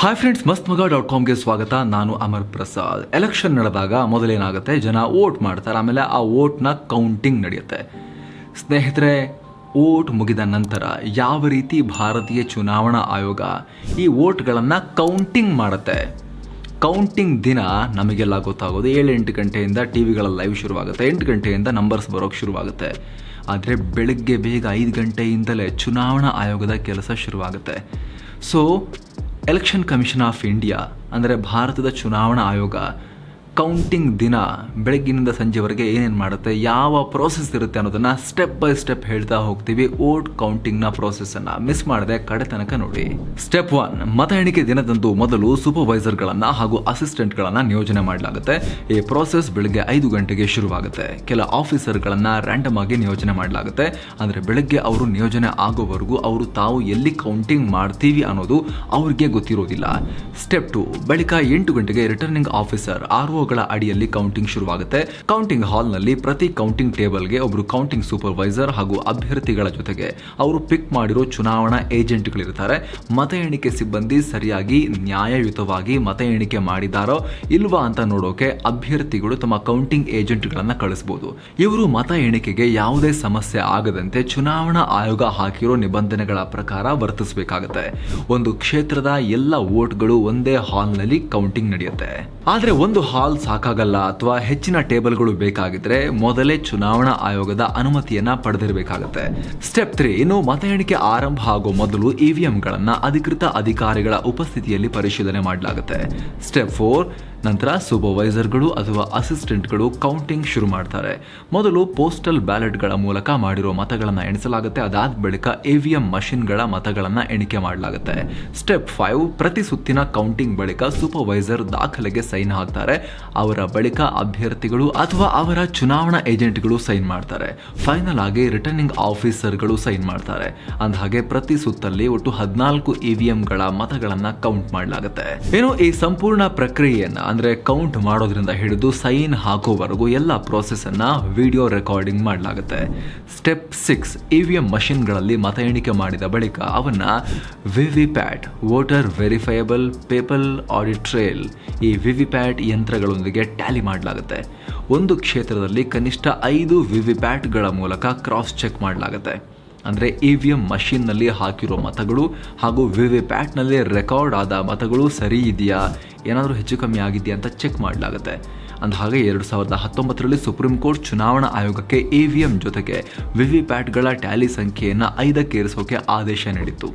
Hi friends ಮಸ್ತ್ ಮಗ dot ಕಾಮ್ಗೆ ಸ್ವಾಗತ. ನಾನು ಅಮರ್ ಪ್ರಸಾದ್. ಎಲೆಕ್ಷನ್ ನಡೆದಾಗ ಮೊದಲೇನಾಗುತ್ತೆ? ಜನ ವೋಟ್ ಮಾಡ್ತಾರೆ. ಆಮೇಲೆ ಆ ವೋಟ್ನ ಕೌಂಟಿಂಗ್ ನಡೆಯುತ್ತೆ. ಸ್ನೇಹಿತರೆ ವೋಟ್ ಮುಗಿದ ನಂತರ ಯಾವ ರೀತಿ ಭಾರತೀಯ ಚುನಾವಣಾ ಆಯೋಗ ಈ ವೋಟ್ಗಳನ್ನು ಕೌಂಟಿಂಗ್ ಮಾಡುತ್ತೆ? ಕೌಂಟಿಂಗ್ ದಿನ ನಮಗೆಲ್ಲ ಗೊತ್ತಾಗೋದು. ಏಳು ಎಂಟು ಗಂಟೆಯಿಂದ ಟಿ ವಿಗಳ ಲೈವ್ ಶುರುವಾಗುತ್ತೆ. ಎಂಟು ಗಂಟೆಯಿಂದ ನಂಬರ್ಸ್ ಬರೋಕ್ಕೆ ಶುರುವಾಗುತ್ತೆ. ಆದರೆ ಬೆಳಗ್ಗೆ ಬೇಗ ಐದು ಗಂಟೆಯಿಂದಲೇ ಚುನಾವಣಾ ಆಯೋಗದ ಕೆಲಸ ಶುರುವಾಗುತ್ತೆ. So election commission of India ಅಂದರೆ ಭಾರತದ ಚುನಾವಣಾ ಆಯೋಗ ಕೌಂಟಿಂಗ್ ದಿನ ಬೆಳಗ್ಗಿನಿಂದ ಸಂಜೆವರೆಗೆ ಏನೇನು ಮಾಡುತ್ತೆ, ಯಾವ ಪ್ರೋಸೆಸ್ ಇರುತ್ತೆ ಅನ್ನೋದನ್ನು ಸ್ಟೆಪ್ ಬೈ ಸ್ಟೆಪ್ ಹೇಳ್ತಾ ಹೋಗ್ತೀವಿ. ಓಟ್ ಕೌಂಟಿಂಗ್ನ ಪ್ರೋಸೆಸ್ಸನ್ನು ಮಿಸ್ ಮಾಡದೆ ಕಡೆ ತನಕ ನೋಡಿ. ಸ್ಟೆಪ್ ಒನ್ ಮತ ಎಣಿಕೆ ದಿನದಂದು ಮೊದಲು ಸೂಪರ್ವೈಸರ್ಗಳನ್ನು ಹಾಗೂ ಅಸಿಸ್ಟೆಂಟ್ಗಳನ್ನು ನಿಯೋಜನೆ ಮಾಡಲಾಗುತ್ತೆ. ಈ ಪ್ರೋಸೆಸ್ ಬೆಳಗ್ಗೆ ಐದು ಗಂಟೆಗೆ ಶುರುವಾಗುತ್ತೆ. ಕೆಲ ಆಫೀಸರ್ಗಳನ್ನು ರ್ಯಾಂಡಮ್ ಆಗಿ ನಿಯೋಜನೆ ಮಾಡಲಾಗುತ್ತೆ. ಅಂದರೆ ಬೆಳಗ್ಗೆ ಅವರು ನಿಯೋಜನೆ ಆಗೋವರೆಗೂ ಅವರು ತಾವು ಎಲ್ಲಿ ಕೌಂಟಿಂಗ್ ಮಾಡ್ತೀವಿ ಅನ್ನೋದು ಅವ್ರಿಗೆ ಗೊತ್ತಿರೋದಿಲ್ಲ. ಸ್ಟೆಪ್ ಟು ಬಳಿಕ ಎಂಟು ಗಂಟೆಗೆ ರಿಟರ್ನಿಂಗ್ ಆಫೀಸರ್ ಆರ್ ಗಳ ಅಡಿಯಲ್ಲಿ ಕೌಂಟಿಂಗ್ ಶುರುವಾಗುತ್ತೆ. ಕೌಂಟಿಂಗ್ ಹಾಲ್ನಲ್ಲಿ ಪ್ರತಿ ಕೌಂಟಿಂಗ್ ಟೇಬಲ್ಗೆ ಒಬ್ಬರು ಕೌಂಟಿಂಗ್ ಸೂಪರ್ವೈಸರ್ ಹಾಗೂ ಅಭ್ಯರ್ಥಿಗಳ ಜೊತೆಗೆ ಅವರು ಪಿಕ್ ಮಾಡಿರೋ ಚುನಾವಣಾ ಏಜೆಂಟ್ಗಳಿರ್ತಾರೆ ಮತ ಎಣಿಕೆ ಸಿಬ್ಬಂದಿ ಸರಿಯಾಗಿ ನ್ಯಾಯಯುತವಾಗಿ ಮತ ಎಣಿಕೆ ಮಾಡಿದಾರೋ ಇಲ್ವಾ ಅಂತ ನೋಡೋಕೆ ಅಭ್ಯರ್ಥಿಗಳು ತಮ್ಮ ಕೌಂಟಿಂಗ್ ಏಜೆಂಟ್ಗಳನ್ನ ಕಳಿಸಬಹುದು ಇವರು ಮತ ಎಣಿಕೆಗೆ ಯಾವುದೇ ಸಮಸ್ಯೆ ಆಗದಂತೆ ಚುನಾವಣಾ ಆಯೋಗ ಹಾಕಿರೋ ನಿಬಂಧನೆಗಳ ಪ್ರಕಾರ ವರ್ತಿಸಬೇಕಾಗುತ್ತೆ. ಒಂದು ಕ್ಷೇತ್ರದ ಎಲ್ಲ ವೋಟ್ಗಳು ಒಂದೇ ಹಾಲ್ನಲ್ಲಿ ಕೌಂಟಿಂಗ್ ನಡೆಯುತ್ತೆ. ಆದ್ರೆ ಒಂದು ಹಾಲ್ ಸಾಕಾಗಲ್ಲ ಅಥವಾ ಹೆಚ್ಚಿನ ಟೇಬಲ್ಗಳು ಬೇಕಾಗಿದ್ರೆ ಮೊದಲೇ ಚುನಾವಣಾ ಆಯೋಗದ ಅನುಮತಿಯನ್ನ ಪಡೆದಿರಬೇಕಾಗುತ್ತೆ. ಸ್ಟೆಪ್ ತ್ರೀ ಇನ್ನು ಮತ ಎಣಿಕೆ ಆರಂಭ ಆಗೋ ಮೊದಲು ಇವಿಎಂಗಳನ್ನ ಅಧಿಕೃತ ಅಧಿಕಾರಿಗಳ ಉಪಸ್ಥಿತಿಯಲ್ಲಿ ಪರಿಶೀಲನೆ ಮಾಡಲಾಗುತ್ತೆ. ಸ್ಟೆಪ್ ಫೋರ್ ನಂತರ ಸೂಪರ್ವೈಸರ್ಗಳು ಅಥವಾ ಅಸಿಸ್ಟೆಂಟ್ಗಳು ಕೌಂಟಿಂಗ್ ಶುರು ಮಾಡ್ತಾರೆ. ಮೊದಲು ಪೋಸ್ಟಲ್ ಬ್ಯಾಲೆಟ್ಗಳ ಮೂಲಕ ಮಾಡಿರೋ ಮತಗಳನ್ನು ಎಣಿಸಲಾಗುತ್ತೆ. ಅದಾದ ಬಳಿಕ ಎ ವಿ ಎಂ ಮಷಿನ್ಗಳ ಮತಗಳನ್ನು ಎಣಿಕೆ ಮಾಡಲಾಗುತ್ತೆ. ಸ್ಟೆಪ್ ಫೈವ್ ಪ್ರತಿ ಸುತ್ತಿನ ಕೌಂಟಿಂಗ್ ಬಳಿಕ ಸೂಪರ್ವೈಸರ್ ದಾಖಲೆಗೆ ಸೈನ್ ಹಾಕ್ತಾರೆ. ಅವರ ಬಳಿಕ ಅಭ್ಯರ್ಥಿಗಳು ಅಥವಾ ಅವರ ಚುನಾವಣಾ ಏಜೆಂಟ್ಗಳು ಸೈನ್ ಮಾಡ್ತಾರೆ. ಫೈನಲ್ ಆಗಿ ರಿಟರ್ನಿಂಗ್ ಆಫೀಸರ್ಗಳು ಸೈನ್ ಮಾಡ್ತಾರೆ. ಅಂದಹಾಗೆ ಪ್ರತಿ ಸುತ್ತಲ್ಲಿ ಒಟ್ಟು ಹದಿನಾಲ್ಕು ಇವಿಎಂಗಳ ಮತಗಳನ್ನು ಕೌಂಟ್ ಮಾಡಲಾಗುತ್ತೆ. ಏನು ಈ ಸಂಪೂರ್ಣ ಪ್ರಕ್ರಿಯೆಯನ್ನ ಅಂದ್ರೆ ಕೌಂಟ್ ಮಾಡೋದ್ರಿಂದ ಹಿಡಿದು ಸೈನ್ ಹಾಕೋವರೆಗೂ ಎಲ್ಲ ಪ್ರೋಸೆಸನ್ನು ವಿಡಿಯೋ ರೆಕಾರ್ಡಿಂಗ್ ಮಾಡಲಾಗುತ್ತೆ. Step six E V M ಮಷಿನ್ಗಳಲ್ಲಿ ಮತ ಎಣಿಕೆ ಮಾಡಿದ ಬಳಿಕ ಅವನ್ನ VVPAT voter verifiable paper audit trail ಈ ವಿವಿ ಪ್ಯಾಟ್ ಯಂತ್ರಗಳೊಂದಿಗೆ ಟ್ಯಾಲಿ ಮಾಡಲಾಗುತ್ತೆ. ಒಂದು ಕ್ಷೇತ್ರದಲ್ಲಿ ಕನಿಷ್ಠ ಐದು ವಿವಿ ಪ್ಯಾಟ್ಗಳ ಮೂಲಕ ಕ್ರಾಸ್ ಚೆಕ್ ಮಾಡಲಾಗುತ್ತೆ. ಅಂದರೆ ಇ ವಿ ಎಂ ಮಷಿನ್ನಲ್ಲಿ ಹಾಕಿರೋ ಮತಗಳು ಹಾಗೂ ವಿ ವಿ ಪ್ಯಾಟ್ನಲ್ಲಿ ರೆಕಾರ್ಡ್ ಆದ ಮತಗಳು ಸರಿ ಇದೆಯಾ? ಏನಾದರೂ ಹೆಚ್ಚು ಕಮ್ಮಿ ಆಗಿದೆಯಾ ಅಂತ ಚೆಕ್ ಮಾಡಲಾಗುತ್ತೆ. ಅಂದ ಹಾಗೆ ಎರಡು ಸಾವಿರದ ಹತ್ತೊಂಬತ್ತರಲ್ಲಿ ಸುಪ್ರೀಂ ಕೋರ್ಟ್ ಚುನಾವಣಾ ಆಯೋಗಕ್ಕೆ ಇ ವಿ ಎಂ ಜೊತೆಗೆ ವಿ ವಿ ಪ್ಯಾಟ್ಗಳ ಟ್ಯಾಲಿ ಸಂಖ್ಯೆಯನ್ನು ಐದಕ್ಕೆ ಏರಿಸೋಕೆ ಆದೇಶ ನೀಡಿತ್ತು.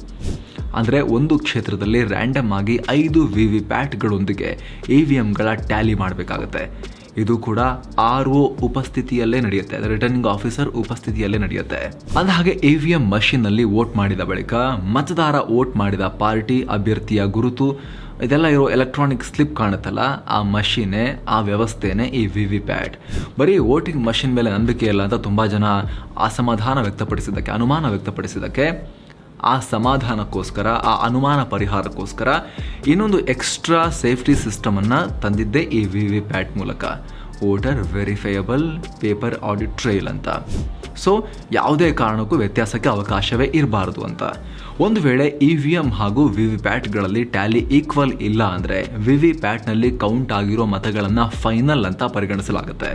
ಅಂದರೆ ಒಂದು ಕ್ಷೇತ್ರದಲ್ಲಿ ರ್ಯಾಂಡಮ್ ಆಗಿ ಐದು ವಿ ವಿ ಪ್ಯಾಟ್ಗಳೊಂದಿಗೆ ಇ ವಿ ಎಮ್ಗಳ ಟ್ಯಾಲಿ ಮಾಡಬೇಕಾಗತ್ತೆ. ಇದು ಕೂಡ ಆರ್ ಒ ಉಪಸ್ಥಿತಿಯಲ್ಲೇ ನಡೆಯುತ್ತೆ. ರಿಟರ್ನಿಂಗ್ ಆಫೀಸರ್ ಉಪಸ್ಥಿತಿಯಲ್ಲೇ ನಡೆಯುತ್ತೆ. ಅಂದ ಹಾಗೆ ಎ ವಿ ನಲ್ಲಿ ವೋಟ್ ಮಾಡಿದ ಬಳಿಕ ಮತದಾರ ವೋಟ್ ಮಾಡಿದ ಪಾರ್ಟಿ ಅಭ್ಯರ್ಥಿಯ ಗುರುತು, ಇದೆಲ್ಲ ಇರೋ ಎಲೆಕ್ಟ್ರಾನಿಕ್ ಸ್ಲಿಪ್ ಕಾಣುತ್ತಲ್ಲ, ಆ ಮಷೀನೇ ಆ ವ್ಯವಸ್ಥೆನೇ ಈ ವಿ ವಿ ಪ್ಯಾಟ್ ಬರೀ ವೋಟಿಂಗ್ ಮಷಿನ್ ಮೇಲೆ ನಂಬಿಕೆ ಇಲ್ಲ ಅಂತ ತುಂಬ ಜನ ಅಸಮಾಧಾನ ವ್ಯಕ್ತಪಡಿಸಿದ್ದಕ್ಕೆ, ಅನುಮಾನ ವ್ಯಕ್ತಪಡಿಸಿದ್ದಕ್ಕೆ ಆ ಸಮಾಧಾನಕ್ಕೋಸ್ಕರ, ಆ ಅನುಮಾನ ಪರಿಹಾರಕ್ಕೋಸ್ಕರ ಇನ್ನೊಂದು ಎಕ್ಸ್ಟ್ರಾ ಸೇಫ್ಟಿ ಸಿಸ್ಟಮನ್ನು ತಂದಿದ್ದೆ ಈ ವಿ ವಿ ಪ್ಯಾಟ್ ಮೂಲಕ. Voter verifiable paper audit trail ಅಂತ. ಸೊ ಯಾವುದೇ ಕಾರಣಕ್ಕೂ ವ್ಯತ್ಯಾಸಕ್ಕೆ ಅವಕಾಶವೇ ಇರಬಾರದು ಅಂತ. ಒಂದು ವೇಳೆ ಇ ವಿ ಎಂ ಹಾಗೂ ವಿ ವಿ ಪ್ಯಾಟ್ಗಳಲ್ಲಿ ಟ್ಯಾಲಿ ಈಕ್ವಲ್ ಇಲ್ಲ ಅಂದರೆ ವಿ ವಿ ಪ್ಯಾಟ್ನಲ್ಲಿ ಕೌಂಟ್ ಆಗಿರೋ ಮತಗಳನ್ನು ಫೈನಲ್ ಅಂತ ಪರಿಗಣಿಸಲಾಗುತ್ತೆ.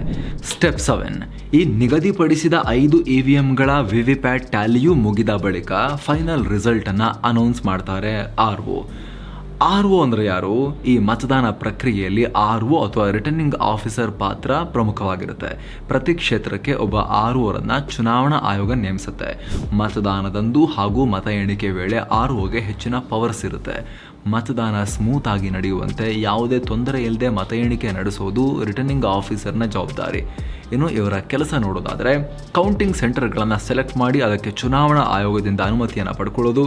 ಸ್ಟೆಪ್ ಸೆವೆನ್ ಈ ನಿಗದಿಪಡಿಸಿದ ಐದು ಇ ವಿ ಎಂಗಳ ವಿ ವಿ ಪ್ಯಾಟ್ ಟ್ಯಾಲಿಯೂ ಮುಗಿದ ಬಳಿಕ ಫೈನಲ್ ರಿಸಲ್ಟನ್ನು ಅನೌನ್ಸ್ ಮಾಡ್ತಾರೆ ಆರ್ ಒ. ಆರ್ ಒ ಅಂದರೆ ಯಾರು? ಈ ಮತದಾನ ಪ್ರಕ್ರಿಯೆಯಲ್ಲಿ ಆರ್ ಒ ಅಥವಾ ರಿಟರ್ನಿಂಗ್ ಆಫೀಸರ್ ಪಾತ್ರ ಪ್ರಮುಖವಾಗಿರುತ್ತೆ. ಪ್ರತಿ ಕ್ಷೇತ್ರಕ್ಕೆ ಒಬ್ಬ ಆರ್ ಒರನ್ನ ಚುನಾವಣಾ ಆಯೋಗ ನೇಮಿಸುತ್ತೆ. ಮತದಾನದಂದು ಹಾಗೂ ಮತ ಎಣಿಕೆ ವೇಳೆ ಆರ್ ಒಗೆ ಹೆಚ್ಚಿನ ಪವರ್ಸ್ ಇರುತ್ತೆ. ಮತದಾನ ಸ್ಮೂತ್ ಆಗಿ ನಡೆಯುವಂತೆ ಯಾವುದೇ ತೊಂದರೆ ಇಲ್ಲದೆ ಮತ ಎಣಿಕೆ ನಡೆಸೋದು ರಿಟರ್ನಿಂಗ್ ಆಫೀಸರ್ನ ಜವಾಬ್ದಾರಿ. ಇನ್ನು ಇವರ ಕೆಲಸ ನೋಡೋದಾದರೆ ಕೌಂಟಿಂಗ್ ಸೆಂಟರ್ಗಳನ್ನು ಸೆಲೆಕ್ಟ್ ಮಾಡಿ ಅದಕ್ಕೆ ಚುನಾವಣಾ ಆಯೋಗದಿಂದ ಅನುಮತಿಯನ್ನು ಪಡ್ಕೊಳ್ಳೋದು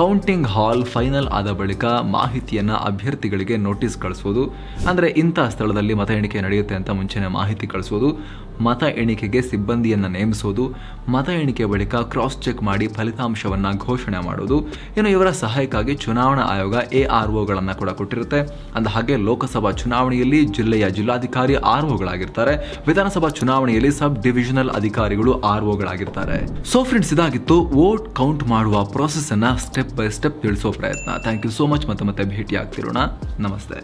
ಕೌಂಟಿಂಗ್ ಹಾಲ್ ಫೈನಲ್ ಆದ ಬಳಿಕ ಮಾಹಿತಿಯನ್ನು ಅಭ್ಯರ್ಥಿಗಳಿಗೆ ನೋಟಿಸ್ ಕಳಿಸೋದು ಅಂದರೆ ಇಂಥ ಸ್ಥಳದಲ್ಲಿ ಮತ ಎಣಿಕೆ ನಡೆಯುತ್ತೆ ಅಂತ ಮುಂಚೆನೇ ಮಾಹಿತಿ ಕಳಿಸೋದು ಮತ ಎಣಿಕೆಗೆ ಸಿಬ್ಬಂದಿಯನ್ನು ನೇಮಿಸೋದು. ಮತ ಎಣಿಕೆ ಬಳಿಕ ಕ್ರಾಸ್ ಚೆಕ್ ಮಾಡಿ ಫಲಿತಾಂಶವನ್ನು ಘೋಷಣೆ ಮಾಡೋದು. ಇನ್ನು ಇವರ ಸಹಾಯಕ್ಕಾಗಿ ಚುನಾವಣಾ ಆಯೋಗ ಎ ಆರ್ ಒಗಳನ್ನು ಕೂಡ ಕೊಟ್ಟಿರುತ್ತೆ. ಅಂದ ಹಾಗೆ ಲೋಕಸಭಾ ಚುನಾವಣೆಯಲ್ಲಿ ಜಿಲ್ಲೆಯ ಜಿಲ್ಲಾಧಿಕಾರಿ ಆರ್ ಒಗಳಾಗಿರ್ತಾರೆ. ವಿಧಾನಸಭಾ ಚುನಾವಣೆಯಲ್ಲಿ ಸಬ್ ಡಿವಿಷನಲ್ ಅಧಿಕಾರಿಗಳು ಆರ್ ಒಗಳಾಗಿರ್ತಾರೆ. ಸೊ ಫ್ರೆಂಡ್ಸ್ ಇದಾಗಿತ್ತು ವೋಟ್ ಕೌಂಟ್ ಮಾಡುವ ಪ್ರೊಸೆಸ್ ಅನ್ನ ಸ್ಟೆಪ್ ಸ್ಟೆಪ್ ಬೈ ಸ್ಟೆಪ್ ತಿಳಿಸೋ ಪ್ರಯತ್ನ. ಥ್ಯಾಂಕ್ ಯು ಸೋ ಮಚ್ ಮತ್ತೆ ಮತ್ತೆ ಭೇಟಿ ಆಗ್ತಿರೋಣ ನಮಸ್ತೆ.